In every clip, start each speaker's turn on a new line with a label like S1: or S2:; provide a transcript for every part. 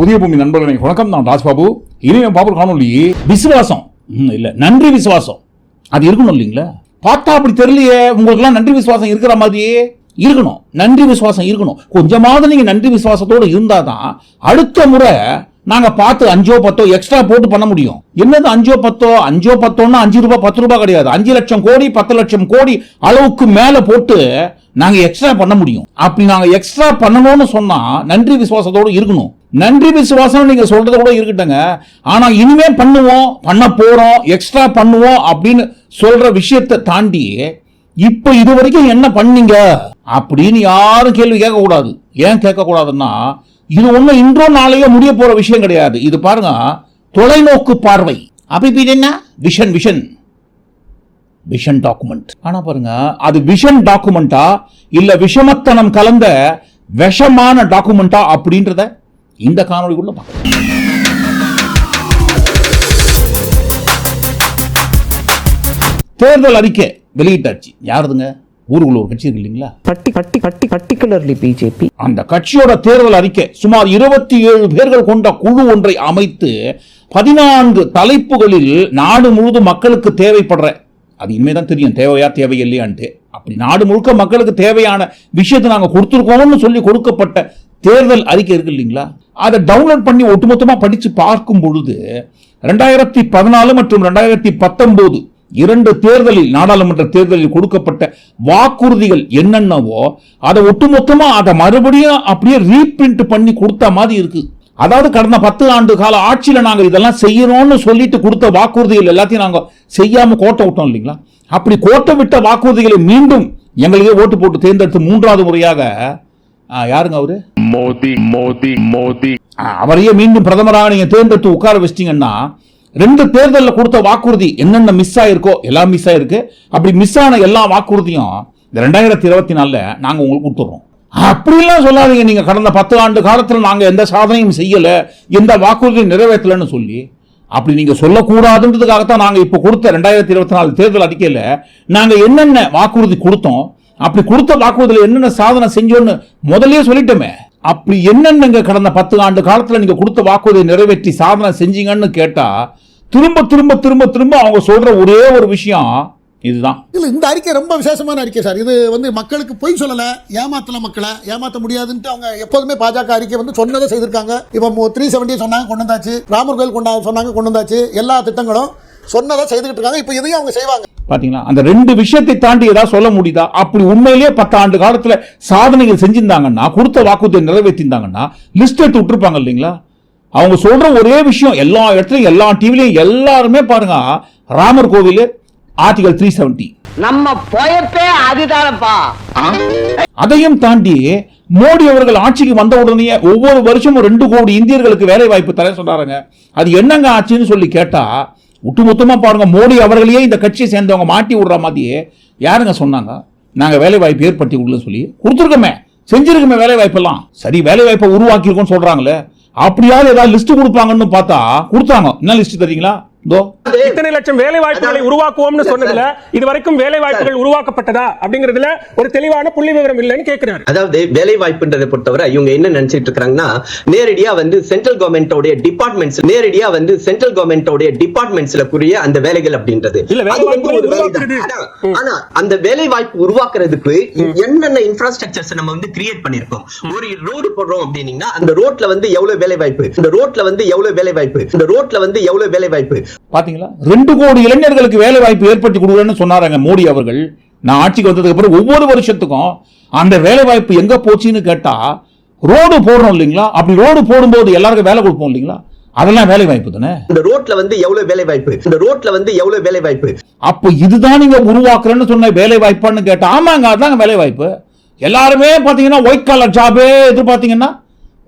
S1: புதிய பூமி நண்பர்களே வணக்கம் நான் ராஜ்பாபு. இனிமே பாபு காணொலி விசுவாசம். ம், நன்றி விசுவாசம். அது இருக்கணும் இல்லைங்களா? பார்த்தா அப்படி தெரியலையே உங்களுக்குலாம் நன்றி விசுவாசம் இருக்கிற மாதிரியே இருக்கணும். நன்றி விசுவாசம் இருக்கணும். கொஞ்சமாவது நீங்கள் நன்றி விசுவாசத்தோட இருந்தாதான் அடுத்த முறை நாங்க பார்த்து அஞ்சோ பத்தோ எக்ஸ்ட்ரா போட்டு பண்ண முடியும். என்னது அஞ்சோ பத்தோ? அஞ்சோ பத்தோன்னா அஞ்சு ரூபாய் பத்து ரூபாய் கிடையாது. அஞ்சு லட்சம் கோடி பத்து லட்சம் கோடி அளவுக்கு மேல போட்டு நாங்க எக்ஸ்ட்ரா பண்ண முடியும். அப்படி நாங்க எக்ஸ்ட்ரா பண்ணணும்னு சொன்னா நன்றி விசுவாசத்தோடு இருக்கணும். நன்றி விசுவாசம் நீங்க சொல்றது கூட இருக்கட்டங்க ஆனா இனிமே பண்ணுவோம் பண்ண போறோம் எக்ஸ்ட்ரா பண்ணுவோம் அப்படின்னு சொல்ற விஷயத்தை தாண்டி இப்ப இது வரைக்கும் என்ன பண்ணீங்க? அப்படின்னு யாரும் கேள்வி கேட்க கூடாது ஏன் கேட்க கூடாதுன்னா இது ஒண்ணு இன்றோ நாளையோ முடிய போற விஷயம் கிடையாது. இது பாருங்க தொலைநோக்கு பார்வை. அப்ப இது என்ன? விஷன் விஷன் விஷன் டாக்குமெண்ட் ஆனா பாருங்க அது விஷன் டாக்குமெண்டா இல்ல விஷமத்தனம் கலந்த விஷமான டாக்குமெண்டா அப்படின்றத இந்த காணொலிக்குள்ள பார்க்கலாம். தேர்தல் அறிக்கை வெளியிட்டாச்சு. யாருதுங்க? ஊருக்குள்ள ஒரு கட்சி இருக்கு இல்லைங்களா?
S2: பட்டி பட்டி பட்டி பர்டிகுலர்லி பிஜேபி.
S1: அந்த கட்சியோட தேர்தல் அறிக்கை சுமார் இருபத்தி ஏழு பேர்கள் கொண்ட குழு ஒன்றை அமைத்து பதினான்கு தலைப்புகளில் நாடு முழுவதும் மக்களுக்கு தேவைப்படுற அது இனிமேதான் தெரியும் தேவையா தேவையில்லையான்ட்டு. அப்படி நாடு முழுக்க மக்களுக்கு தேவையான விஷயத்தை நாங்கள் கொடுத்துருக்கோம்னு சொல்லி கொடுக்கப்பட்ட தேர்தல் அறிக்கை இருக்கு இல்லைங்களா? அதை டவுன்லோட் பண்ணி ஒட்டுமொத்தமா படிச்சு பார்க்கும் பொழுது ரெண்டாயிரத்தி பதினாலு மற்றும் ரெண்டாயிரத்தி பத்தொன்பது இரண்டு தேர்தலில் நாடாளுமன்ற தேர்தலில் கொடுக்கப்பட்ட வாக்குறுதிகள் என்னென்னவோ அதை ஒட்டுமொத்தமா அதை மறுபடியும் அப்படியே ரீபிரிண்ட் பண்ணி கொடுத்த மாதிரி இருக்கு. அதாவது கடந்த பத்து ஆண்டு கால ஆட்சியில நாங்க இதெல்லாம் செய்யணும்னு சொல்லிட்டு கொடுத்த வாக்குறுதிகள் எல்லாத்தையும் நாங்க செய்யாம கோட்டை விட்டோம் இல்லைங்களா? அப்படி கோட்டை விட்ட வாக்குறுதிகளை மீண்டும் எங்களுக்கே ஓட்டு போட்டு தேர்ந்தெடுத்து மூன்றாவது முறையாக யாருங்க அவரு?
S3: மோதி மோதி மோதி.
S1: அவரையே மீண்டும் பிரதமராக நீங்க தேர்ந்தெடுத்து உட்கார வச்சிட்டீங்கன்னா ரெண்டு தேர்தலில் கொடுத்த வாக்குறுதி என்னென்ன மிஸ் ஆயிருக்கோ எல்லாம் மிஸ் ஆயிருக்கு. அப்படி மிஸ் ஆன எல்லா வாக்குறுதியும் இந்த ரெண்டாயிரத்தி இருபத்தி நாலில் நாங்கள் உங்களுக்கு கொடுத்துறோம் அப்படிலாம் சொல்லாதீங்க. நீங்கள் கடந்த பத்து ஆண்டு காலத்தில் நாங்கள் எந்த சாதனையும் செய்யலை எந்த வாக்குறுதியும் நிறைவேற்றலைன்னு சொல்லி அப்படி நீங்கள் சொல்லக்கூடாதுன்றதுக்காகத்தான் நாங்கள் இப்போ கொடுத்த ரெண்டாயிரத்தி இருபத்தி நாலு தேர்தல் அறிக்கையில் நாங்கள் என்னென்ன வாக்குறுதி கொடுத்தோம் அப்படி கொடுத்த வாக்குறுதியில் என்னென்ன சாதனை செஞ்சோன்னு முதலே சொல்லிட்டோமே. அப்படி என்னென்னங்க கடந்த பத்து ஆண்டு காலத்தில் நீங்கள் கொடுத்த வாக்குறுதியை நிறைவேற்றி சாதனை செஞ்சீங்கன்னு கேட்டால் திரும்ப திரும்ப திரும்ப திரும்ப அவங்க சொல்கிற ஒரே ஒரு விஷயம் இதுதான்.
S4: இல்லை இந்த அறிக்கை ரொம்ப விசேஷமான அறிக்கை சார். இது வந்து மக்களுக்கு பொய் சொல்லலை ஏமாத்தல மக்களை ஏமாத்த முடியாதுன்ட்டு அவங்க எப்போதுமே பாஜக அறிக்கை வந்து சொன்னதை செய்திருக்காங்க. இப்போ த்ரீ செவன்ட்டி சொன்னாங்க கொண்டு வந்தாச்சு. ராமர் கோயில் கொண்டா சொன்னாங்க கொண்டு வந்தாச்சு. எல்லா திட்டங்களும் சொன்னதை செய்துக்கிட்டு இருக்காங்க இப்போ இதையும் அவங்க செய்வாங்க.
S1: பாத்தீங்களா? அந்த ரெண்டு விஷயத்தை தாண்டி ஏதாவது சொல்ல முடியுதா? அப்படி உண்மையிலேயே பத்து ஆண்டு காலத்துல சாதனைகள் செஞ்சிருந்தாங்கன்னா கொடுத்த வாக்குறுதியை நிறைவேற்றிருந்தாங்கன்னா லிஸ்ட் எடுத்து விட்டுருப்பாங்க இல்லைங்களா? அவங்க சொல்ற ஒரே விஷயம் எல்லா இடத்துலயும் எல்லா டிவிலையும் எல்லாருமே பாருங்க ராமர் கோவில் ஆர்டிகல் த்ரீ செவன்டி
S5: நம்ம பொயப்பே அதுதானப்பா.
S1: அதையும் தாண்டி மோடி அவர்கள் ஆட்சிக்கு வந்த உடனே ஒவ்வொரு வருஷமும் ரெண்டு கோடி இந்தியர்களுக்கு வேலை வாய்ப்பு தர சொல்றாங்க அது என்னங்க ஆச்சுன்னு சொல்லி கேட்டா ஒட்டுமொத்தமாக பாருங்க மோடி அவர்களையே இந்த கட்சியை சேர்ந்தவங்க மாட்டி விடுற மாதிரியே யாருங்க சொன்னாங்க? நாங்கள் வேலை வாய்ப்பு ஏற்படுத்தி கொடுக்கலன்னு சொல்லி கொடுத்துருக்கோமே செஞ்சிருக்கோமே வேலை வாய்ப்பெல்லாம் சரி வேலை வாய்ப்பை உருவாக்கியிருக்கோம்னு சொல்கிறாங்களே அப்படியாவது ஏதாவது லிஸ்ட் கொடுப்பாங்கன்னு பார்த்தா கொடுத்தாங்க. என்ன லிஸ்ட் தெரியுங்களா?
S6: இத்தனை லட்சம் வேலை வாய்ப்புகளை உருவாக்குவோம்னு சொன்னதுல இதுவரைக்கும் வேலை வாய்ப்புகள் உருவாக்கப்பட்டதா அப்படிங்கறதுல ஒரு தெளிவான புள்ளி விவரம் இல்லைன்னு கேட்கிறாரு
S7: அதாவது வேலை வாய்ப்புன்றதை பொறுத்தவரை இவங்க என்ன நினைச்சிட்டு இருக்காங்கன்னா நேரடியா வந்து சென்ட்ரல் கவர்மெண்டோட டிபார்ட்மெண்ட்ஸ் நேரடியா வந்து சென்ட்ரல் கவர்மெண்டோட டிபார்ட்மெண்ட்ஸ்ல கூடிய அந்த வேலைகள் அப்படின்றது. ஆனா அந்த வேலை வாய்ப்பு உருவாக்குறதுக்கு என்னென்ன இன்ஃப்ராஸ்ட்ரக்சர்ஸ் நம்ம வந்து கிரியேட் பண்ணிருக்கோம் ஒரு ரோடு போடுறோம் அப்படின்னீங்கன்னா அந்த ரோட்ல வந்து எவ்வளவு வேலை வாய்ப்பு இந்த ரோட்ல வந்து எவ்வளவு வேலை வாய்ப்பு இந்த ரோட்ல வந்து எவ்வளவு வேலை வாய்ப்பு
S1: பாத்தீங்களா? ரெண்டு கோடி இளைஞர்களுக்கு வேலை வாய்ப்பு ஏற்படுத்தி கொடுக்குறேன்னு சொன்னாராங்க மோடி அவர்கள். நான் ஆட்சிக்கு வந்ததுக்கு அப்புறம் ஒவ்வொரு வருஷத்துக்கும் அந்த வேலை வாய்ப்பு எங்க போச்சுன்னு கேட்டா ரோடு போடுறோம் இல்லைங்களா? அப்படி ரோடு போடும்போது எல்லாருக்கும் வேலை கொடுப்போம் இல்லைங்களா? அதெல்லாம் வேலை வாய்ப்பு தானே?
S7: இந்த ரோட்ல வந்து எவ்வளவு வேலை வாய்ப்பு இந்த ரோட்ல வந்து எவ்வளவு வேலை வாய்ப்பு
S1: அப்போ இதுதான் நீங்க உருவாக்குறேன்னு சொன்ன வேலை வாய்ப்பான்னு கேட்டா ஆமாங்க அதாங்க வேலை வாய்ப்பு எல்லாருமே பாத்தீங்கன்னா ஒயிட் கலர் ஜாபே எதிர்பார்த்தீங்கன்னா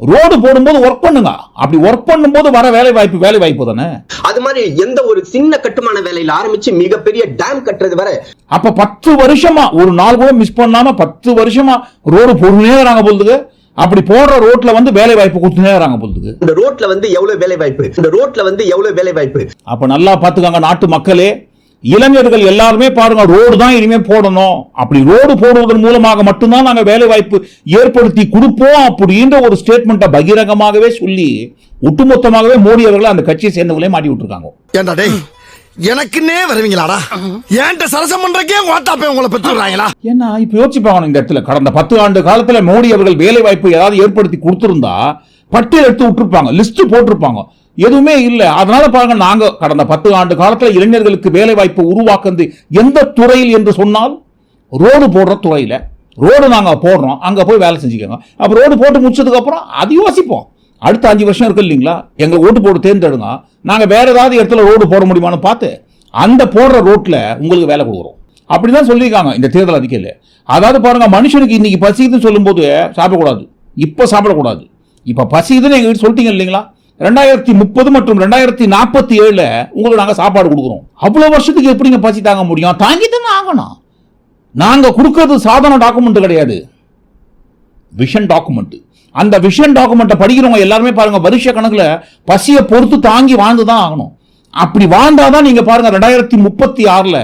S1: ரோடு போடும்போது ஒர்க் பண்ணுங்க. அப்படி ஒர்க் பண்ணும்போது வர வேலை வாய்ப்பு வேலை வாய்ப்பு தானே?
S7: அது மாதிரி எந்த ஒரு சின்ன கட்டுமான வேலையில ஆரம்பிச்சு மிகப்பெரிய டேம் கட்டுறது வரை
S1: அப்ப பத்து வருஷமா ஒரு நாள் கூட மிஸ் பண்ணாம பத்து வருஷமா ரோடு போட்டுனே வராங்க போலுதுக்கு அப்படி போடுற ரோட்ல வந்து வேலை வாய்ப்பு கொடுத்துனே வராங்க போலுதுக்கு
S7: இந்த ரோட்ல வந்து எவ்வளவு வேலை வாய்ப்பு இந்த ரோட்ல வந்து எவ்வளவு வேலை வாய்ப்பு
S1: அப்ப நல்லா பாத்துக்காங்க நாட்டு மக்களே. இளைஞர்கள் எல்லாருமே பாருங்க ரோடு தான் இனிமே போடணும். அப்படி ரோடு போடுவதன் மூலமாக மட்டும்தான் நாங்க வேலை வாய்ப்பு ஏற்படுத்தி கொடுப்போம் அப்படின்ற ஒரு ஸ்டேட்மெண்ட்டை பகிரங்கமாகவே சொல்லி ஒட்டுமொத்தமாகவே மோடி அவர்கள் அந்த கட்சியை சேர்ந்தவங்களே மாட்டி விட்டுருக்காங்க.
S8: ஏண்டா டேய் எனக்குன்னே வருவீங்களாடா? ஏன்ட்ட சரசம் பண்றக்கே வாட்டாப்பே உங்களை பெற்றுறாங்களா
S1: ஏன்னா இப்ப யோசிச்சு பார்க்கணும் இந்த இடத்துல. கடந்த பத்து ஆண்டு காலத்துல மோடி அவர்கள் வேலை வாய்ப்பு ஏதாவது ஏற்படுத்தி கொடுத்திருந்தா பட்டியல் எடுத்து விட்டுருப்பாங்க லிஸ்ட் போட்டிருப்பாங்க. எதுவுமே இல்லை. அதனால பாருங்க நாங்க கடந்த பத்து ஆண்டு காலத்தில் இளைஞர்களுக்கு வேலை வாய்ப்பு உருவாக்குறது எந்த துறையில் என்று சொன்னால் ரோடு போடுற துறையில. ரோடு நாங்க போடுறோம் அங்க போய் வேலை செஞ்சுக்கோங்க அப்போ ரோடு போட்டு முடிச்சதுக்கு அப்புறம் அது யோசிப்போம். அடுத்த அஞ்சு வருஷம் இருக்கு இல்லைங்களா? எங்க ஓட்டு போட்டு தேர்ந்தெடுங்க. நாங்க வேற ஏதாவது இடத்துல ரோடு போட முடியுமான்னு பார்த்து அந்த போடுற ரோட்ல உங்களுக்கு வேலை கொடுக்குறோம். அப்படிதான் சொல்லியிருக்காங்க இந்த தேர்தல் அறிக்கையில் அதாவது பாருங்க மனுஷனுக்கு இன்னைக்கு பசிக்குதுன்னு சொல்லும்போது சாப்பிடக்கூடாது. இப்போ சாப்பிடக்கூடாது. இப்போ பசிக்குதுன்னு எங்க வீட்டு சொல்லிட்டீங்க இல்லைங்களா? ரெண்டாயிரத்தி முப்பது மற்றும் ரெண்டாயிரத்தி நாற்பத்தி ஏழில் உங்களுக்கு நாங்கள் சாப்பாடு கொடுக்குறோம். அவ்வளோ வருஷத்துக்கு எப்படிங்க பசி தாங்க முடியும்? தாங்கி தானே ஆகணும். நாங்கள் கொடுக்கறது சாதாரண டாக்குமெண்ட் கிடையாது. விஷன் டாக்குமெண்ட் அந்த விஷன் டாக்குமெண்ட்டை படிக்கிறவங்க எல்லாருமே பாருங்க வருஷ கணக்கில் பசியை பொறுத்து தாங்கி வாழ்ந்து தான் ஆகணும். அப்படி வாழ்ந்தாதான் நீங்கள் பாருங்கள் ரெண்டாயிரத்தி முப்பத்தி ஆறில்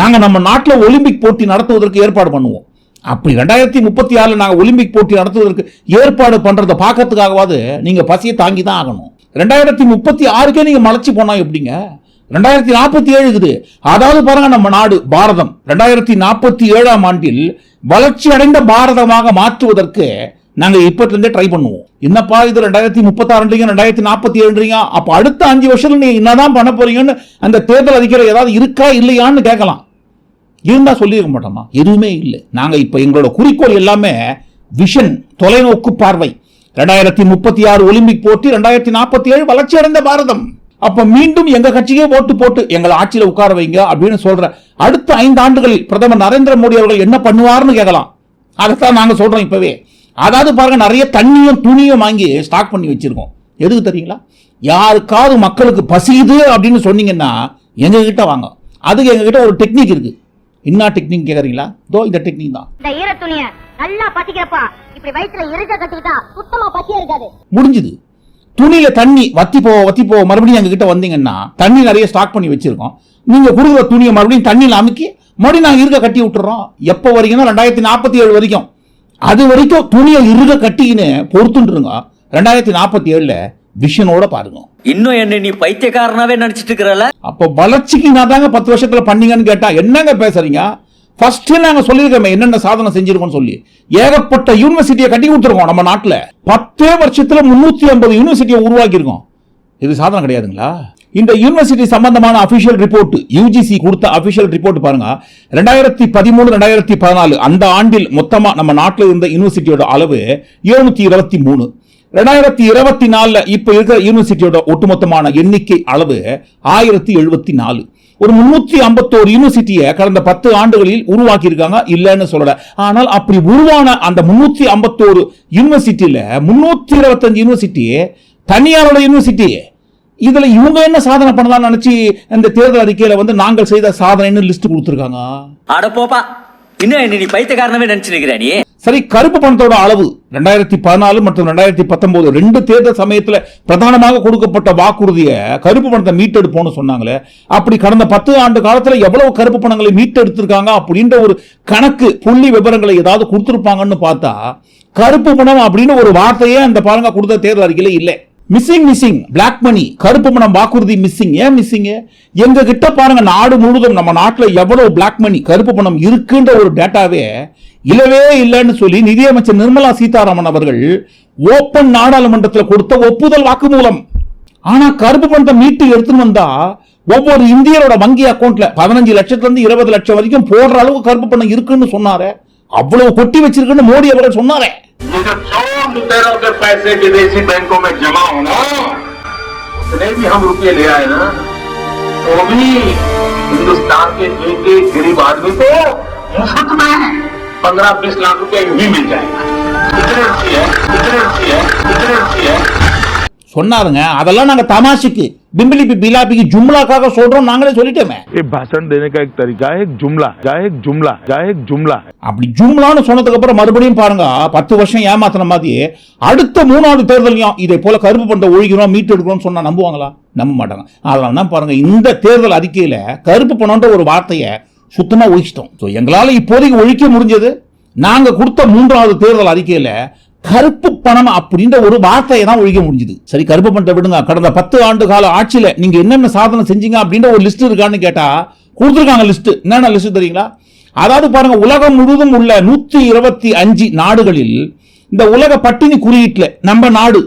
S1: நாங்கள் நம்ம நாட்டில் ஒலிம்பிக் போட்டி நடத்துவதற்கு ஏற்பாடு பண்ணுவோம். அப்படி ரெண்டாயிரத்தி முப்பத்தி ஆறில் நாங்கள் ஒலிம்பிக் போட்டி நடத்துவதற்கு ஏற்பாடு பண்ணுறதை பார்க்கறதுக்காகவாது நீங்கள் பசியை தாங்கி தான் ஆகணும். ரெண்டாயிரத்தி முப்பத்தி ஆறுக்கே நீங்கள் மலைச்சி போனால் எப்படிங்க? ரெண்டாயிரத்தி நாற்பத்தி ஏழு இருக்குது. அதாவது பாருங்க நம்ம நாடு பாரதம். ரெண்டாயிரத்தி நாற்பத்தி ஏழாம் ஆண்டில் வளர்ச்சி அடைந்த பாரதமாக மாற்றுவதற்கு நாங்கள் இப்போத்துலேருந்தே ட்ரை பண்ணுவோம். என்னப்பா இது ரெண்டாயிரத்தி முப்பத்தாறுன்றீங்க ரெண்டாயிரத்தி நாற்பத்தி ஏழுன்றீங்க? அப்போ அடுத்த அஞ்சு வருஷத்துல நீங்கள் என்னதான் பண்ண போறீங்கன்னு அந்த தேர்தல் அதிகாரி ஏதாவது இருக்கா இல்லையான்னு கேட்கலாம். இருந்தால் சொல்லியிருக்க மாட்டோமா? எதுவுமே இல்லை. நாங்கள் இப்போ எங்களோட குறிக்கோள் எல்லாமே விஷன் தொலைநோக்கு பார்வை. ரெண்டாயிரத்தி முப்பத்தி ஆறு ஒலிம்பிக் போட்டி ரெண்டாயிரத்தி நாற்பத்தி ஏழு வளர்ச்சி அடைந்த பாரதம். அப்ப மீண்டும் எங்க கட்சியே ஓட்டு போட்டு எங்களை ஆட்சியில உட்கார வைங்க அப்படின்னு சொல்ற அடுத்த ஐந்து ஆண்டுகளில் பிரதமர் நரேந்திர மோடி அவர்கள் என்ன பண்ணுவார்னு கேட்கலாம். அதைத்தான் நாங்க சொல்றோம் இப்பவே. அதாவது பாருங்க நிறைய தண்ணியும் துணியும் வாங்கி ஸ்டாக் பண்ணி வச்சிருக்கோம். எதுக்கு தெரியுங்களா? யாருக்காவது மக்களுக்கு பசியுது அப்படின்னு சொன்னீங்கன்னா எங்ககிட்ட வாங்க. அதுக்கு எங்ககிட்ட ஒரு டெக்னிக் இருக்குது என்ன டெக்னிக் கேக்குறீங்களா? தோ இந்த டெக்னிக் தான்.
S9: இந்த ஈர துணிய நல்லா பத்திக்கிறப்பா இப்படி வயிற்றுல இருக்க கட்டிக்கிட்டா சுத்தமா பத்தியே இருக்காது.
S1: முடிஞ்சுது. துணியில தண்ணி வத்தி போ வத்தி போ மறுபடியும் எங்க கிட்ட வந்தீங்கன்னா தண்ணி நிறைய ஸ்டாக் பண்ணி வச்சிருக்கோம். நீங்க கொடுக்குற துணியை மறுபடியும் தண்ணியில் அமுக்கி மறுபடியும் நாங்க இருக்க கட்டி விட்டுறோம். எப்போ வரைக்கும் ரெண்டாயிரத்தி நாற்பத்தி ஏழு வரைக்கும். அது வரைக்கும் துணியை இருக கட்டிக்கின்னு பொறுத்துட்டுருங்க ரெண்டாயிரத்தி நாற்பத்தி ஏழுல விஷனோட பாருங்க.
S10: இன்னும் என்ன நீ பைத்தியக்காரனாவே நடிச்சிட்டு இருக்கிறல
S1: அப்போ வளர்ச்சிக்கு நான் தாங்க பத்து வருஷத்துல பண்ணீங்கன்னு கேட்டா என்னங்க பேசுறீங்க? ஃபர்ஸ்ட் நாங்க சொல்லியிருக்கோமே என்னென்ன சாதனை செஞ்சிருக்கோம் சொல்லி. ஏகப்பட்ட யூனிவர்சிட்டியை கட்டி கொடுத்துருக்கோம் நம்ம நாட்டுல. பத்தே வருஷத்துல முன்னூத்தி ஐம்பது யூனிவர்சிட்டியை உருவாக்கியிருக்கோம். இது சாதனை கிடையாதுங்களா? இந்த யூனிவர்சிட்டி சம்பந்தமான அபிஷியல் ரிப்போர்ட் யூஜிசி கொடுத்த அபிஷியல் ரிப்போர்ட் பாருங்க. ரெண்டாயிரத்தி பதிமூணு ரெண்டாயிரத்தி பதினாலு அந்த ஆண்டில் மொத்தமா நம்ம நாட்டில் இருந்த யூனிவர்சிட்டியோட அளவு எழுநூத்தி இருபத்தி மூணு. ரெண்டாயிரத்தி இருபத்தி நாலில் இப்போ இருக்கிற யூனிவர்சிட்டியோட ஒட்டுமொத்தமான எண்ணிக்கை அளவு ஆயிரத்தி எழுபத்தி நாலு. ஒரு முன்னூத்தி ஐம்பத்தோரு யூனிவர்சிட்டியை கடந்த பத்து ஆண்டுகளில் உருவாக்கியிருக்காங்க இல்லைன்னு சொல்லல. ஆனால் அப்படி உருவான அந்த முன்னூத்தி ஐம்பத்தோரு யூனிவர்சிட்டியில் முன்னூற்றி இருபத்தஞ்சு யூனிவர்சிட்டி தனியாரோட யூனிவர்சிட்டி இதில் இவங்க என்ன சாதனை பண்ணலாம்னு நினச்சி இந்த தேர்தல் அறிக்கையில் வந்து நாங்கள் செய்த சாதனைன்னு லிஸ்ட் கொடுத்துருக்காங்க?
S10: அட போப்பா இன்னும் என்ன நீ பைத்தியக்காரனவே நினைச்சு நிக்கிற நீ?
S1: சரி கருப்பு பணத்தோட அளவு ரெண்டாயிரத்தி பதினாலு மற்றும் ரெண்டாயிரத்தி பத்தொன்பது ரெண்டு தேர்தல் சமயத்தில் பிரதானமாக கொடுக்கப்பட்ட வாக்குறுதியை கருப்பு பணத்தை மீட்டெடுப்போம்னு சொன்னாங்களே அப்படி கடந்த பத்து ஆண்டு காலத்தில் எவ்வளவு கருப்பு பணங்களை மீட்டெடுத்திருக்காங்க அப்படின்ற ஒரு கணக்கு புள்ளி விவரங்களை ஏதாவது கொடுத்துருப்பாங்கன்னு பார்த்தா கருப்பு பணம் அப்படின்னு ஒரு வார்த்தையே அந்த பாருங்க கொடுத்த தேர்தல் அறிக்கையில் இல்லை. மிஸ்ஸிங் மிஸ்ஸிங் பிளாக் மணி கருப்பு பணம் வாக்குறுதி மிஸ்ஸிங் ஏன் மிஸ்ஸிங் எங்க கிட்ட பாருங்க நாடு முழுவதும் நம்ம நாட்டில் எவ்வளவு பிளாக் மணி கருப்பு பணம் இருக்குன்ற ஒரு டேட்டாவே இல்லவே இல்லைன்னு சொல்லி நிதியமைச்சர் நிர்மலா சீதாராமன் அவர்கள் ஓப்பன் நாடாளுமன்றத்தில் கொடுத்த ஒப்புதல் வாக்குமூலம் ஆனா கருப்பு பணத்தை மீட்டு எடுத்துன்னு வந்தா ஒவ்வொரு இந்தியரோட வங்கி அக்கௌண்ட்ல பதினஞ்சு லட்சத்துல இருந்து இருபது லட்சம் வரைக்கும் போடுற அளவுக்கு கருப்பு பணம் இருக்குன்னு சொன்னாரே அவ்வளவு கொட்டி வச்சிருக்குன்னு மோடி அவர்கள் சொன்னாரே
S3: ये जो सौ लुटेरों के पैसे विदेशी बैंकों में जमा होना उतने भी हम रुपये ले आए ना तो भी हिंदुस्तान के एक एक गरीब आदमी को मुफ्त में पंद्रह बीस लाख रुपए यूं ही मिल जाएगा कितने रुपये है कितने रुपये है कितने रुपये है
S1: சொன்னாருங்க அதெல்லாம் நாங்க தமாஷுக்கு பிம்பிலிப்பி பிலாப்பிக்கு ஜும்லாக்காக சொல்றோம் நாங்களே சொல்லிட்டோமே
S3: ये भाषण देने का एक तरीका है एक जुमला है एक जुमला है एक जुमला है
S1: அப்படி ஜும்லான்னு சொன்னதுக்கு அப்புறம் மறுபடியும் பாருங்க பத்து வருஷம் ஏமாத்தின மாதிரி அடுத்த மூணாவது தேர்தலையும் இதை போல கருப்பு பணத்தை ஒழிக்கிறோம் மீட்டு எடுக்கிறோம் சொன்னா நம்புவாங்களா நம்ப மாட்டாங்க அதனால தான் பாருங்க இந்த தேர்தல் அறிக்கையில கருப்பு பணம்ன்ற ஒரு வார்த்தையை சுத்தமாக ஒழிச்சிட்டோம் ஸோ எங்களால் இப்போதைக்கு ஒழிக்க முடிஞ்சது. நாங்கள் கொடுத்த மூன்றாவது தேர்தல் அறிக்கையில் கருப்பு பணம் அப்படின்ற ஒரு வார்த்தையை தான் ஒழிக்க முடிஞ்சது. சரி கருப்பு பணத்தை விடுங்க. கடந்த பத்து ஆண்டு கால ஆட்சியில் நீங்கள் என்னென்ன சாதனை செஞ்சீங்க அப்படின்ற ஒரு லிஸ்ட் இருக்கான்னு கேட்டால் கொடுத்துருக்காங்க லிஸ்ட்டு என்னென்ன லிஸ்ட் தெரியுங்களா? அதாவது பாருங்க உலகம் முழுவதும் உள்ள நூற்றி இருபத்தி அஞ்சு நாடுகளில் இந்த உலக பட்டினி குறியீட்டில் நம்ம நாடு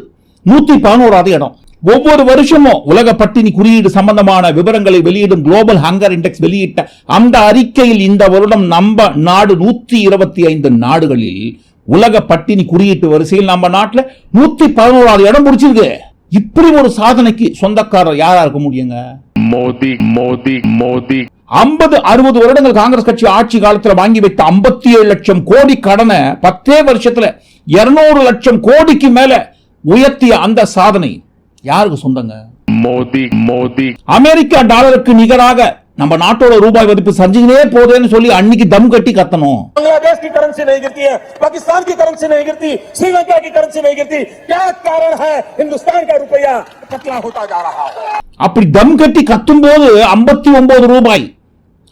S1: நூற்றி பதினோராவது இடம். ஒவ்வொரு வருஷமும் உலக பட்டினி குறியீடு சம்பந்தமான விவரங்களை வெளியிடும் குளோபல் ஹங்கர் இண்டெக்ஸ் வெளியிட்ட அந்த அறிக்கையில் இந்த வருடம் நம்ம நாடு நூத்தி இருபத்தி ஐந்து நாடுகளில் உலக பட்டினி குறியீட்டு வரிசையில் நம்ம நாட்டில் நூத்தி பதினோராவது இடம் பிடிச்சிருக்கு. இப்படி ஒரு சாதனைக்கு சொந்தக்காரர் யாரா இருக்க முடியுங்க?
S3: மோதி மோதி மோதி.
S1: ஐம்பது அறுபது வருடங்கள் காங்கிரஸ் கட்சி ஆட்சி காலத்தில் வாங்கி வைத்த ஐம்பத்தி ஏழு லட்சம் கோடி கடனை பத்தே வருஷத்துல இருநூறு லட்சம் கோடிக்கு மேல உயர்த்திய அந்த சாதனை. யாருக்கு சொந்தங்க
S3: मोदी मोदी
S1: அமெரிக்கா டாலருக்கு நிகராக நம்ம நாட்டோட ரூபாய் மதிப்பு சஞ்சினே போதேன்னு சொல்லி அன்னைக்கு தம் கட்டி கத்தணும்
S6: बांग्लादेश की करेंसी नहीं गिरती है पाकिस्तान की करेंसी नहीं गिरती श्रीलंका की करेंसी नहीं गिरती क्या कारण है हिंदुस्तान का रुपया पतला होता जा रहा है
S1: அப்படி தம் கட்டி கத்தும் போது ஐம்பத்தி ஒன்பது ரூபாய்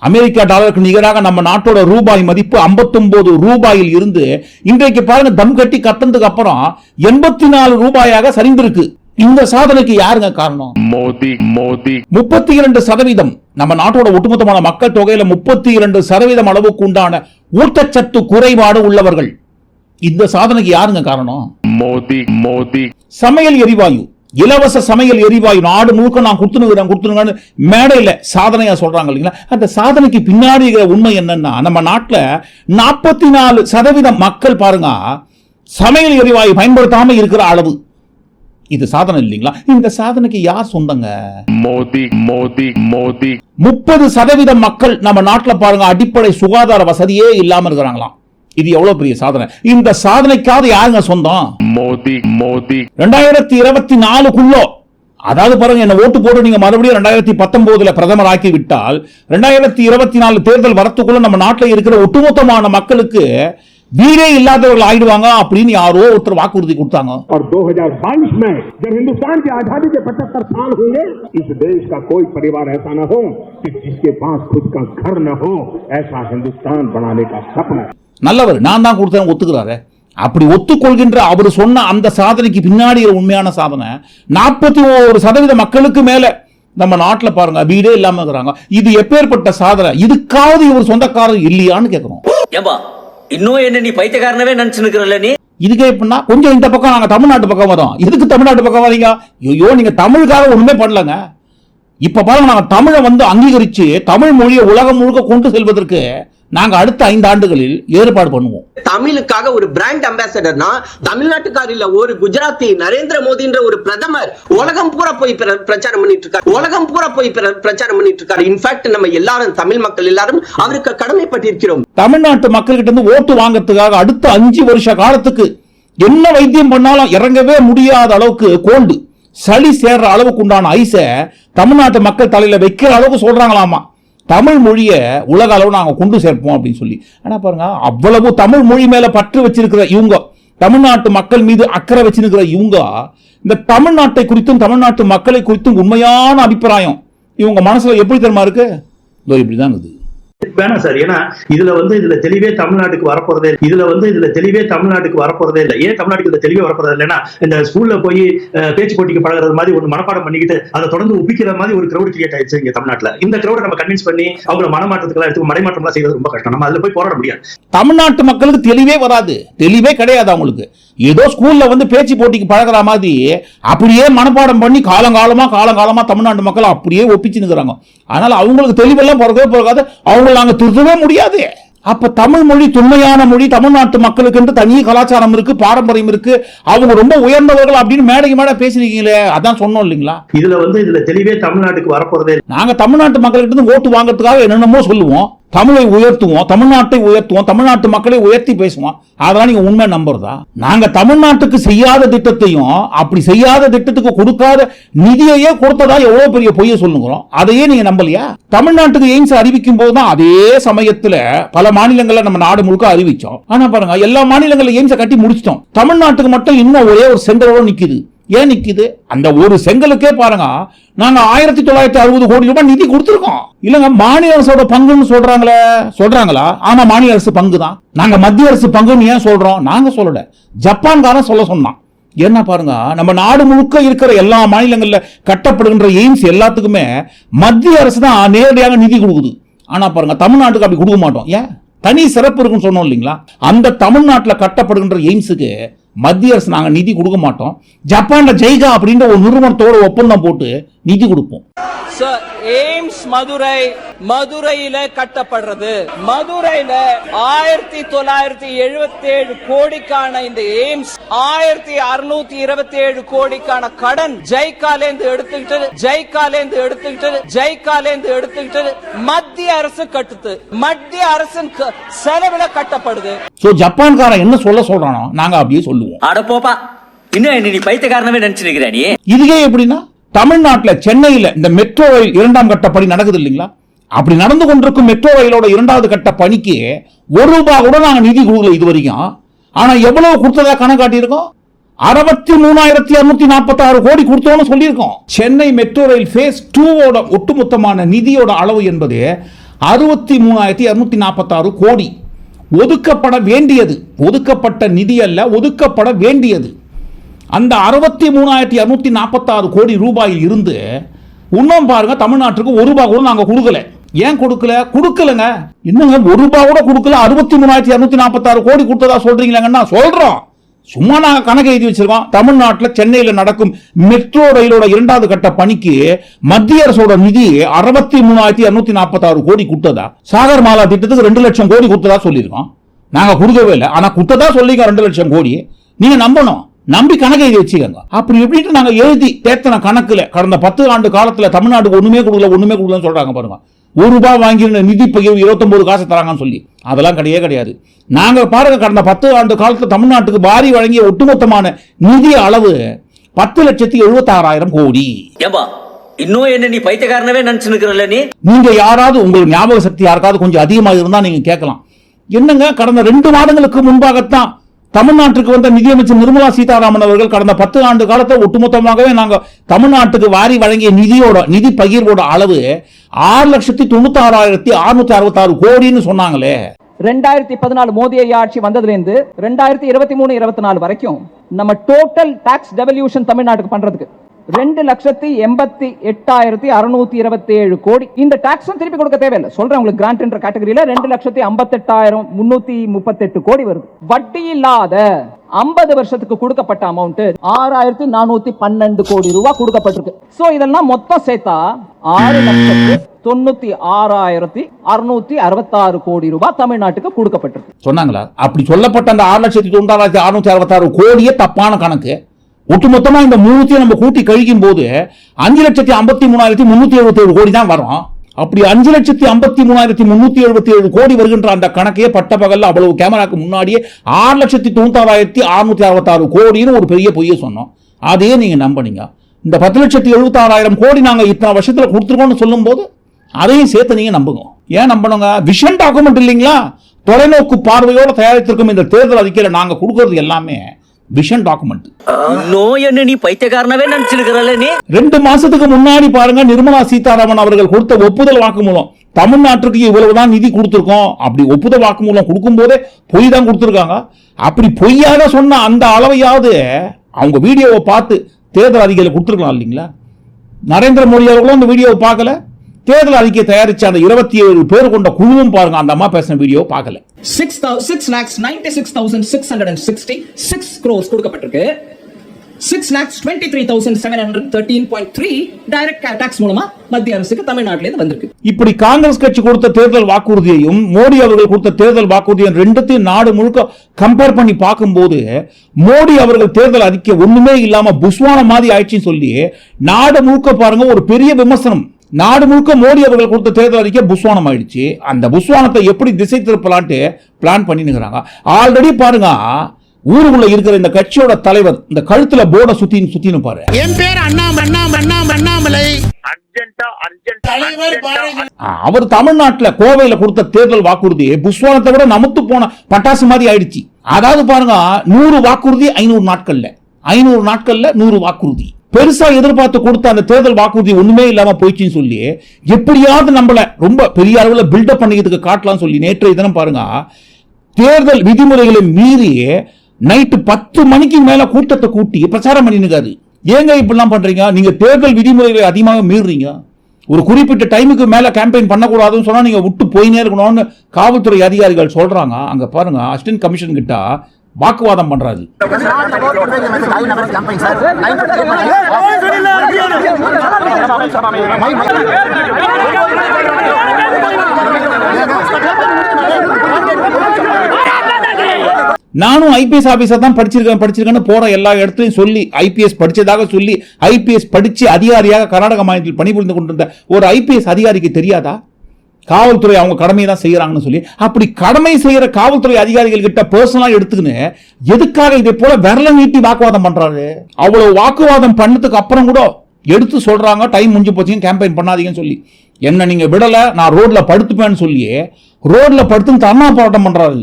S1: அமெரிக்கா டாலருக்கு நிகராக நம்ம நாட்டோட ரூபாய் மதிப்பு 59 ரூபாயில் இருந்து இன்றைக்கு பாருங்க தம் கட்டி கத்துனதுக்கு அப்புறம் எண்பத்தி நாலு ரூபாயாக சரிந்திருக்கு இந்த சாதனைக்கு யாருங்க காரணம்?
S3: மோதி மோதி.
S1: முப்பத்தி இரண்டு சதவீதம் நம்ம நாட்டோட ஒட்டுமொத்தமான மக்கள் தொகையில முப்பத்தி இரண்டு சதவீதம் அளவுக்கு உண்டான ஊட்டச்சத்து குறைபாடு உள்ளவர்கள். இந்த சாதனைக்கு யாருங்க காரணம்?
S3: மோதி மோதி.
S1: சமையல் எரிவாயு. இலவச சமையல் எரிவாயு. நாடு முழுக்க நான் கொடுத்துனுங்கிறேன் கொடுத்துனுங்கன்னு மேடையில் சாதனையா சொல்றாங்க இல்லைங்களா? அந்த சாதனைக்கு பின்னாடி இருக்கிற உண்மை என்னன்னா நம்ம நாட்டில் நாற்பத்தி நாலு சதவீதம் மக்கள் பாருங்க சமையல் எரிவாயு பயன்படுத்தாமல் இருக்கிற அளவு. இது சாதனை இல்லைங்களா? இந்த சாதனைக்கு யார் சொந்தங்க?
S3: மோதி மோதி மோதி.
S1: முப்பது சதவீத மக்கள் நம்ம நாட்டில் பாருங்க அடிப்படை சுகாதார வசதியே இல்லாம இருக்கிறாங்களாம். இது எவ்வளவு பெரிய சாதனை? இந்த சாதனைக்காவது யாருங்க சொந்தம்?
S3: மோதி மோதி.
S1: ரெண்டாயிரத்தி இருபத்தி நாலுக்குள்ளோ அதாவது பாருங்க என்ன ஓட்டு போட்டு நீங்க மறுபடியும் ரெண்டாயிரத்தி பத்தொன்பதுல பிரதமர் ஆக்கி விட்டால் ரெண்டாயிரத்தி இருபத்தி நாலு தேர்தல் வரத்துக்குள்ள நம்ம நாட்டில் இருக்கிற ஒட்டுமொத்தமான மக்களுக்கு வீடே இல்லாதவர்கள் ஆயிடுவாங்க அப்படின்னு யாரோ ஒருத்தர் வாக்குறுதி கொடுத்தாங்க
S6: और 2022 में जब हिंदुस्तान की आजादी के 75 साल होंगे इस देश का कोई परिवार ऐसा न हो कि जिसके पास खुद का घर न हो ऐसा हिंदुस्तान बनाने का सपना
S1: நல்லவர் நான் தான் கொடுத்தேன் ஒத்துக்கிறாரு அப்படி ஒத்துக்கொள்கின்ற அவர் சொன்ன அந்த சாதனைக்கு பின்னாடி ஒரு உண்மையான சாதனை நாற்பத்தி ஒரு சதவீத மக்களுக்கு மேல நம்ம நாட்டுல பாருங்க வீடே இல்லாம இருக்கிறாங்க இது எப்பேற்பட்ட சாதனை இதுக்காவது இவர் சொந்தக்காரர் இல்லையான்னு கேட்கிறோம்
S10: ஏம்பா இன்னும் என்ன நீ பைத்தியக்காரனவே நினைச்சுக்கிறல்ல நீ?
S1: இதுக்கே எப்படின்னா கொஞ்சம் இந்த பக்கம் நாங்கள் தமிழ்நாட்டு பக்கம் வரோம். எதுக்கு தமிழ்நாட்டு பக்கம் வரீங்க ஐயோ நீங்கள் தமிழுக்காக ஒன்றுமே பண்ணலங்க. இப்போ பாருங்க நாங்கள் தமிழை வந்து அங்கீகரித்து தமிழ் மொழியை உலகம் முழுக்க கொண்டு செல்வதற்கு நாங்க அடுத்த ஐந்து ஆண்டுகளில் ஏற்பாடு பண்ணுவோம்.
S7: தமிழுக்காக ஒரு பிராண்ட் அம்பாசடர்னா தமிழ்நாட்டுக்கார் இல்ல ஒரு குஜராத்தி நரேந்திர மோடின்ற ஒரு பிரதமர் உலகம் பூரா போய் பிர- பிரச்சாரம் பண்ணிட்டு இருக்காரு உலகம் பூரா போய் பிர- பிரச்சாரம் பண்ணிட்டு இருக்காரு இன்ஃபேக்ட் நம்ம எல்லாரும் தமிழ் மக்கள் எல்லாரும் அவருக்கு கடமைப்பட்டிருக்கிறோம்.
S1: தமிழ்நாட்டு மக்கள்கிட்ட இருந்து ஓட்டு வாங்கறதுக்காக அடுத்த அஞ்சு வருஷ காலத்துக்கு என்ன வைத்தியம் பண்ணாலும் இறங்கவே முடியாத அளவுக்கு கோல்டு சளி சேர்ற அளவுக்கு உண்டான ஐஸை தமிழ்நாட்டு மக்கள் தலையில வைக்கிற அளவுக்கு சொல்றாங்களாமா? தமிழ் மொழியை உலக அளவு நாங்கள் கொண்டு சேர்ப்போம் அப்படின்னு சொல்லி. ஆனால் பாருங்க அவ்வளவு தமிழ் மொழி மேலே பற்று வச்சிருக்கிற இவங்க தமிழ்நாட்டு மக்கள் மீது அக்கறை வச்சிருக்கிற இவங்க இந்த தமிழ்நாட்டை குறித்தும் தமிழ்நாட்டு மக்களை குறித்தும் உண்மையான அபிப்பிராயம் இவங்க மனசில் எப்படி தெரியுமா இருக்கு? இதோ இப்படிதான் இருக்குது.
S11: வேணாம் சார். ஏன்னா இதுல வந்து இதுல தெளிவே தமிழ்நாட்டுக்கு வரப்போறதே இதுல வந்து இதுல தெளிவே தமிழ்நாட்டுக்கு வரப்போறதே இல்லை. ஏன் தமிழ்நாட்டுக்கு இதுல தெளிவே வரப்போறது இல்லைன்னா இந்த ஸ்கூல்ல போய் பேச்சு போட்டிக்கு பழகுறது மாதிரி ஒரு மனப்பாடம் பண்ணிக்கிட்டு அதை தொடர்ந்து ஒப்பிக்கிற மாதிரி ஒரு கிரௌட் கிரியேட் ஆயிடுச்சு இங்க தமிழ்நாட்டுல. இந்த கிரௌட நம்ம கன்வின்ஸ் பண்ணி அவங்கள மனமாற்றத்துக்கு எடுத்து மறைமாற்றம்லாம் செய்யறது ரொம்ப கஷ்டம். நம்ம அதுல போய் போராட முடியாது.
S1: தமிழ்நாட்டு மக்களுக்கு தெளிவே வராது. தெளிவே கிடையாது அவங்களுக்கு. ஏதோ ஸ்கூல்ல வந்து பேச்சு போட்டிக்கு பழகுற மாதிரி அப்படியே மனப்பாடம் பண்ணி காலங்காலமா காலங்காலமா தமிழ்நாட்டு மக்கள் அப்படியே ஒப்பிச்சு நிற்கிறாங்க அதனால அவங்களுக்கு தெளிவெல்லாம் பிறக்கவே பிறக்காது அவங்களை நாங்க திருத்தவே முடியாது. அப்ப தமிழ் மொழி தொன்மையான மொழி தமிழ்நாட்டு மக்களுக்கு என்று தனி கலாச்சாரம் இருக்கு பாரம்பரியம் இருக்கு. அவங்க ரொம்ப உயர்ந்தவர்கள் அப்படின்னு மேடைக்கு மேடை பேசுறீங்களே அதான் சொன்னோம் இல்லைங்களா?
S11: இதுல வந்து இதுல தெளிவே தமிழ்நாட்டுக்கு வரப்போறதே.
S1: நாங்க தமிழ்நாட்டு மக்கள்கிட்ட இருந்து ஓட்டு வாங்குறதுக்காக என்னென்னமோ சொல்லுவோம். தமிழை உயர்த்துவோம் தமிழ்நாட்டை உயர்த்துவோம் தமிழ்நாட்டு மக்களை உயர்த்தி பேசுவோம். அதெல்லாம் நீங்க உண்மை நம்புறதா? நாங்க தமிழ்நாட்டுக்கு செய்யாத திட்டத்தையும் அப்படி செய்யாத திட்டத்துக்கு கொடுக்காத நிதியையே கொடுத்ததா எவ்வளவு பெரிய பொய்ய சொல்லுங்கிறோம்? அதையே நீங்க நம்பலையா? தமிழ்நாட்டுக்கு எய்ம்ஸ் அறிவிக்கும் போது தான் அதே சமயத்துல பல மாநிலங்கள்ல நம்ம நாடு முழுக்க அறிவிச்சோம். ஆனா பாருங்க எல்லா மாநிலங்களில் எய்ம்ஸை கட்டி முடிச்சிட்டோம். தமிழ்நாட்டுக்கு மட்டும் இன்னும் ஒரே ஒரு சென்டரோட நிக்குது. ஏன் நிற்கிது அந்த ஒரு செங்கலுக்கே பாருங்க. நாங்க ஆயிரத்தி தொள்ளாயிரத்தி அறுபது கோடி ரூபாய் நிதி கொடுத்துருக்கோம். இல்லைங்க மாநில அரசோட பங்குன்னு சொல்றாங்களே சொல்றாங்களா? ஆமா மாநில அரசு பங்கு தான் நாங்க மத்திய அரசு பங்குன்னு ஏன் சொல்றோம்? நாங்க சொல்லல. ஜப்பான்காரன் சொல்ல சொன்னான். என்ன பாருங்க நம்ம நாடு முழுக்க இருக்கிற எல்லா மாநிலங்களில் கட்டப்படுகின்ற எய்ம்ஸ் எல்லாத்துக்குமே மத்திய அரசு தான் நேரடியாக நிதி கொடுக்குது. ஆனால் பாருங்க தமிழ்நாட்டுக்கு அப்படி கொடுக்க மாட்டோம். ஏன்? தனி சிறப்பு இருக்குன்னு சொன்னோம் இல்லைங்களா? அந்த தமிழ்நாட்டில் கட்டப்படுகின்ற எய்ம்ஸுக்கு மத்திய அரசு நாங்கள் நிதி கொடுக்க மாட்டோம். ஜப்பானில் ஜெய்கா அப்படின்ற ஒரு நிறுவனத்தோட ஒப்பந்தம் போட்டு நிதி கொடுப்போம்.
S5: எய்ம்ஸ் மதுரை மதுரையில கட்டப்படுறது. மதுரையில ஆயிரத்தி தொள்ளாயிரத்தி எழுபத்தி ஏழு கோடிக்கான இந்த எய்ம்ஸ் ஆயிரத்தி அறுநூத்தி இருபத்தி ஏழு கோடிக்கான கடன் ஜெய்காலேந்து எடுத்துக்கிட்டு ஜெய்காலேந்து எடுத்துக்கிட்டு ஜெய்காலேந்து எடுத்துக்கிட்டு மத்திய அரசு கட்டுது. மத்திய அரசின் க- செலவுல கட்டப்படுது.
S1: ஸோ ஜப்பான்காரன் என்ன சொல்ல சொல்றானோ நாங்க அப்படியே சொல்லுவோம்.
S10: அட போப்பா இன்னும் என்ன நீ பைத்தியக்காரனவே நினைச்சிருக்கிற நீ?
S1: இதுவே எப்படின்னா தமிழ்நாட்டில் சென்னையில் இந்த மெட்ரோ ரயில் இரண்டாம் கட்ட பணி நடக்குது இல்லைங்களா? அப்படி நடந்து கொண்டிருக்கும் மெட்ரோ ரயிலோட இரண்டாவது கட்ட பணிக்கு ஒரு ரூபாய் கூட நாங்கள் நிதி கொடுக்கல இது வரைக்கும் ஆனால் எவ்வளவு கொடுத்ததா கணக்காட்டியிருக்கோம் அறுபத்தி மூணாயிரத்தி அறுநூத்தி நாற்பத்தி ஆறு கோடி கொடுத்தோம்னு சொல்லியிருக்கோம். சென்னை மெட்ரோ ரயில் ஃபேஸ் டூவோட ஒட்டுமொத்தமான நிதியோட அளவு என்பது அறுபத்தி மூணாயிரத்தி அறுநூத்தி நாற்பத்தாறு கோடி. ஒதுக்கப்பட வேண்டியது ஒதுக்கப்பட்ட நிதி அல்ல ஒதுக்கப்பட வேண்டியது. அந்த அறுபத்தி மூணாயிரத்தி இரநூத்தி நாற்பத்தாறு கோடி ரூபாயில் இருந்து இன்னும் பாருங்க தமிழ்நாட்டுக்கு ஒரு ரூபாய் கூட நாங்கள் கொடுக்கல. ஏன் கொடுக்கல? கொடுக்கலங்க. என்னங்க ஒரு ரூபாய் கூட கொடுக்கல. அறுபத்தி மூணாயிரத்தி இரநூத்தி நாற்பத்தாறு கோடி கொடுத்ததா சொல்றீங்களாங்கன்னா சொல்றோம். சும்மா நாங்கள் கணக்கு எழுதி வச்சிருக்கோம். தமிழ்நாட்டில் சென்னையில் நடக்கும் மெட்ரோ ரயிலோட இரண்டாவது கட்ட பணிக்கு மத்திய அரசோட நிதி அறுபத்தி மூணாயிரத்தி இரநூத்தி நாற்பத்தாறு கோடி கொடுத்ததா? சாகர் மாலா திட்டத்துக்கு ரெண்டு லட்சம் கோடி கொடுத்ததா சொல்லியிருக்கோம். நாங்கள் கொடுக்கவே இல்லை. ஆனால் கொடுத்ததா சொல்லிங்க ரெண்டு லட்சம் கோடி. நீங்கள் நம்பணும். நம்பி கணக்கு எழுதி வச்சுக்கோங்க. அப்படி எப்படின்ட்டு நாங்க எழுதி தேத்தன கணக்குல கடந்த பத்து ஆண்டு காலத்துல தமிழ்நாட்டுக்கு ஒண்ணுமே கொடுக்கல ஒண்ணுமே கொடுக்கலன்னு சொல்றாங்க பாருங்க. ஒரு ரூபாய் வாங்கியிருந்த நிதி பகிர்வு இருபத்தொன்பது காசு தராங்கன்னு சொல்லி. அதெல்லாம் கிடையவே கிடையாது. நாங்க பாருங்க கடந்த பத்து ஆண்டு காலத்துல தமிழ்நாட்டுக்கு வாரி வழங்கிய ஒட்டுமொத்தமான நிதி அளவு பத்து லட்சத்தி எழுபத்தாறாயிரம் கோடி.
S10: இன்னும் என்ன நீ பைத்தியக்காரனவே நினைச்சுருக்கிறல்ல நீ?
S1: நீங்க யாராவது உங்களுக்கு ஞாபக சக்தி யாருக்காவது கொஞ்சம் அதிகமாக இருந்தா நீங்க கேட்கலாம். என்னங்க கடந்த ரெண்டு மாதங்களுக்கு முன்பாகத்தான் தமிழ்நாட்டுக்கு வந்த நிதியமைச்சர் நிர்மலா சீதாராமன் அவர்கள் கடந்த பத்து ஆண்டு காலத்தை ஒட்டுமொத்தமாகவே நாங்கள் தமிழ்நாட்டுக்கு வாரி வழங்கிய நிதியோட நிதி பகிர்வோட அளவு ஆறு லட்சத்தி தொண்ணூத்தாறாயிரத்தி அறுநூத்தி அறுபத்தாறு கோடின்னு சொன்னாங்களே.
S5: ரெண்டாயிரத்தி பதினாலு மோடி ஐயா ஆட்சி வந்ததுலேருந்து ரெண்டாயிரத்தி இருபத்தி மூணு இருபத்தி நாலு வரைக்கும் நம்ம டோட்டல் டாக்ஸ் டெவல்யூஷன் தமிழ்நாட்டுக்கு பண்றதுக்கு ரெண்டு லட்சத்தி எண்பத்தி எட்டாயிரத்தி அறுநூத்தி இருபத்தி ஏழு கோடி. இந்த டாக்ஸும் திருப்பி கொடுக்க தேவையில்லை. சொல்றேன் உங்களுக்கு கிராண்ட்ன்ற கேட்டகரியில ரெண்டு லட்சத்தி ஐம்பத்தெட்டாயிரம் முன்னூத்தி முப்பத்தெட்டு கோடி வருது. வட்டி இல்லாத ஐம்பது வருஷத்துக்கு கொடுக்கப்பட்ட அமௌண்ட் ஆறாயிரத்தி நானூத்தி பன்னெண்டு கோடி ரூபாய் கொடுக்கப்பட்டிருக்கு. சோ இதெல்லாம் மொத்தம் சேர்த்தா ஆறு லட்சத்து தொண்ணூத்தி ஆறாயிரத்தி அறுநூத்தி அறுபத்தாறு கோடி ரூபாய் தமிழ்நாட்டுக்கு கொடுக்கப்பட்டிருக்கு.
S1: சொன்னாங்களா? அப்படி சொல்லப்பட்ட அந்த ஆறு லட்சத்தி தொண்ணூறாயிரத்தி அறுநூத்தி அறுபத்தாறு கோடியே தப்பான கணக்கு. ஒட்டுமொத்தமாக இந்த மூணுத்தையும் நம்ம கூட்டி கழிக்கும் போது அஞ்சு லட்சத்தி ஐம்பத்தி மூணாயிரத்தி முந்நூற்றி எழுபத்தி ஏழு கோடி தான் வரும். அப்படி அஞ்சு லட்சத்தி ஐம்பத்தி மூணாயிரத்தி முன்னூத்தி எழுபத்தி ஏழு கோடி வருகின்ற அந்த கணக்கையே பட்ட பகல்ல அவ்வளவு கேமராக்கு முன்னாடியே ஆறு லட்சத்தி தொண்ணூத்தாறாயிரத்தி அறுநூத்தி அறுபத்தாறு கோடின்னு ஒரு பெரிய பொய்யை சொன்னோம். அதையே நீங்க நம்பினீங்க. இந்த பத்து லட்சத்தி எழுபத்தாறாயிரம் கோடி நாங்க இத்தனை வருஷத்துல கொடுத்துருக்கோம்னு சொல்லும்போது அதையும் சேர்த்து நீங்க நம்புங்க. ஏன் நம்பணுங்க? விஷன் டாக்குமெண்ட் இல்லைங்களா? தொலைநோக்கு பார்வையோட தயாரித்திருக்கும் இந்த தேர்தல் அறிக்கையில் நாங்கள் கொடுக்கறது எல்லாமே விஷன் டாக்குமெண்ட்
S10: என்ன நீ பைத்தியக்காரனவே நினைச்சிருக்கிறல்ல நீ?
S1: ரெண்டு மாசத்துக்கு முன்னாடி பாருங்க நிர்மலா சீதாராமன் அவர்கள் கொடுத்த ஒப்புதல் வாக்குமூலம். தமிழ்நாட்டுக்கு இவ்வளவுதான் நிதி கொடுத்திருக்கோம். அப்படி ஒப்புதல் வாக்குமூலம் கொடுக்கும் போதே பொய் தான் கொடுத்திருக்காங்க. அப்படி பொய்யாக சொன்ன அந்த அளவையாவது அவங்க வீடியோவை பார்த்து தேர்தல் அறிக்கையில கொடுத்துருக்கலாம் இல்லைங்களா? நரேந்திர மோடி அவர்களும் அந்த வீடியோவை பார்க்கல. தேர்தல் அறிக்கை தயாரிச்ச அந்த இருபத்தி ஏழு பேர் கொண்ட குழுவும் பாருங்க. அந்த அம்மா பேசின வீடியோ பார்க்கல.
S5: Six six lakhs ninety six thousand six hundred and sixty six crores கொடுக்கப்பட்டிருக்கு. Six lakhs twenty three thousand seven hundred thirteen point three direct tax மூலமா மத்திய அரசுக்கு தமிழ்நாட்டிலேருந்து வந்திருக்கு.
S1: இப்படி காங்கிரஸ் கட்சி கொடுத்த தேர்தல் வாக்குறுதியையும் மோடி அவர்கள் கொடுத்த தேர்தல் வாக்குறுதியும் ரெண்டுத்தையும் நாடு முழுக்க கம்பேர் பண்ணி பார்க்கும்போது மோடி அவர்கள் தேர்தல் அறிக்கை ஒண்ணுமே இல்லாம புஸ்வான மாதிரி ஆயிடுச்சுன்னு சொல்லி நாடு முழுக்க பாருங்க ஒரு பெரிய விமர்சனம். நாடு முழுக்க மோடி அவர்கள் கொடுத்த தேர்தல் அறிக்கை புஸ்வானம் ஆயிடுச்சு அந்த புஸ்வானத்தை எப்படி திசை திருப்பலான்ட்டு பிளான் பண்ணினுங்கிறாங்க. ஆல்ரெடி பாருங்க ஊருக்குள்ள இருக்கிற இந்த கட்சியோட தலைவர் இந்த கழுத்துல போர்டை சுத்தி சுத்தின்னு பாரு.
S8: என் பேர் அண்ணாம அண்ணாம அண்ணாம அண்ணாமலை.
S1: அவர் தமிழ்நாட்டுல கோவையில கொடுத்த தேர்தல் வாக்குறுதி புஸ்வானத்தை விட நமுத்து போன பட்டாசு மாதிரி ஆயிடுச்சு. அதாவது பாருங்க நூறு வாக்குறுதி ஐநூறு நாட்கள்ல. ஐநூறு நாட்கள்ல நூறு வாக்குறுதி. பெருசா எதிர்பார்த்து கொடுத்த அந்த தேர்தல் வாக்குறுதி ஒண்ணுமே இல்லாம போயிடுச்சுன்னு சொல்லி எப்படியாவது நம்மள ரொம்ப பெரிய அளவுல பில்டப் பண்ணிக்கிறதுக்கு காட்டலாம் சொல்லி நேற்றைய தினம் பாருங்க. தேர்தல் விதிமுறைகளை மீறி நைட்டு பத்து மணிக்கு மேல கூட்டத்தை கூட்டி பிரச்சாரம் பண்ணிருக்காரு ஏங்க இப்படிலாம் பண்றீங்க? நீங்க தேர்தல் விதிமுறைகளை அதிகமாக மீறுறீங்க ஒரு குறிப்பிட்ட டைமுக்கு மேல கேம்பெயின் பண்ணக்கூடாதுன்னு சொன்னா நீங்க விட்டு போயினே இருக்கணும்னு காவல்துறை அதிகாரிகள் சொல்றாங்க. அங்க பாருங்க அசிஸ்டன்ட் கமிஷன் கிட்ட வாக்குவாதம் பண்றாரு. நானும் ஐபிஎஸ் ஆபீஸர் தான் படிச்சிருக்கேன் படிச்சிருக்கேன்னு போற எல்லா இடத்துலையும் சொல்லி ஐபிஎஸ் படிச்சதாக சொல்லி ஐபிஎஸ் படிச்சு அதிகாரியாக கர்நாடக மாநிலத்தில் பணிபுரிந்து கொண்டிருந்த ஒரு ஐபிஎஸ் அதிகாரிக்கு தெரியாதா? காவல்துறை அவங்க கடமையை தான் செய்கிறாங்கன்னு சொல்லி அப்படி கடமை செய்கிற காவல்துறை அதிகாரிகள் கிட்ட பர்சனலாக எடுத்துக்கின்னு எதுக்காக இதை போல விரல நீட்டி வாக்குவாதம் பண்ணுறாரு அவ்வளோ வாக்குவாதம் பண்ணதுக்கு அப்புறம் கூட எடுத்து சொல்கிறாங்க டைம் முடிஞ்சு போச்சுங்க கேம்பெயின் பண்ணாதீங்கன்னு சொல்லி. என்ன நீங்கள் விடலை நான் ரோட்டில் படுத்துப்பேன்னு சொல்லி ரோட்டில் படுத்துன்னு தர்ணா போராட்டம் பண்ணுறாரு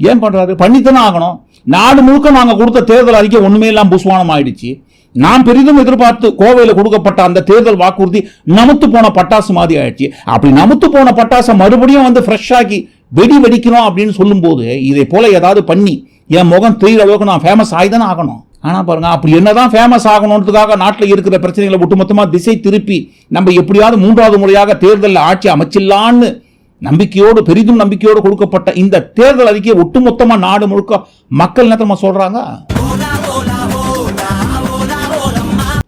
S1: ஏன் பண்ணுறாரு பண்ணித்தானே ஆகணும். நாடு முழுக்க நாங்கள் கொடுத்த தேர்தல் அறிக்கை ஒன்றுமே இல்லாமல் புஸ்வானம் ஆயிடுச்சு. நான் பெரிதும் எதிர்பார்த்து கோவையில் கொடுக்கப்பட்ட அந்த தேர்தல் வாக்குறுதி நமுத்து போன பட்டாசு மாதிரி ஆயிடுச்சு. அப்படி நமுத்து போன பட்டாசை மறுபடியும் வந்து ஃப்ரெஷ்ஷாகி வெடி வெடிக்கணும் அப்படின்னு சொல்லும்போது இதை போல ஏதாவது பண்ணி என் முகம் தெரிகிற அளவுக்கு நான் ஃபேமஸ் ஆகிதானே ஆகணும். ஆனால் பாருங்க அப்படி என்னதான் ஃபேமஸ் ஆகணுன்றதுக்காக நாட்டில் இருக்கிற பிரச்சனைகளை ஒட்டுமொத்தமாக திசை திருப்பி நம்ம எப்படியாவது மூன்றாவது முறையாக தேர்தலில் ஆட்சி அமைச்சிடலான்னு நம்பிக்கையோடு பெரிதும் நம்பிக்கையோடு கொடுக்கப்பட்ட இந்த தேர்தல் அறிக்கையை ஒட்டுமொத்தமாக நாடு முழுக்க மக்கள் என்ன சொல்கிறாங்க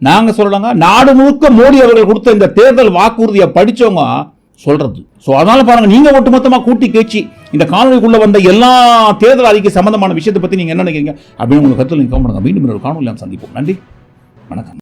S1: நாங்கள் நாங்க சொல்லலாங்க நாடு முழுக்க மோடி அவர்கள் கொடுத்த இந்த தேர்தல் வாக்குறுதியை படிச்சவங்க சொல்றது. ஸோ அதனால பாருங்க நீங்க ஒட்டுமொத்தமாக கூட்டி கேச்சு இந்த காணொலிக்குள்ள வந்த எல்லா தேர்தல் அறிக்கை சம்பந்தமான விஷயத்தை பத்தி நீங்க என்ன நினைக்கிறீங்க? அப்படின்னு உங்களுக்கு கருத்தில் நீங்க கவனம் பண்ணுங்க. மீண்டும் ஒரு காணொலி சந்திப்போம். நன்றி. வணக்கம்.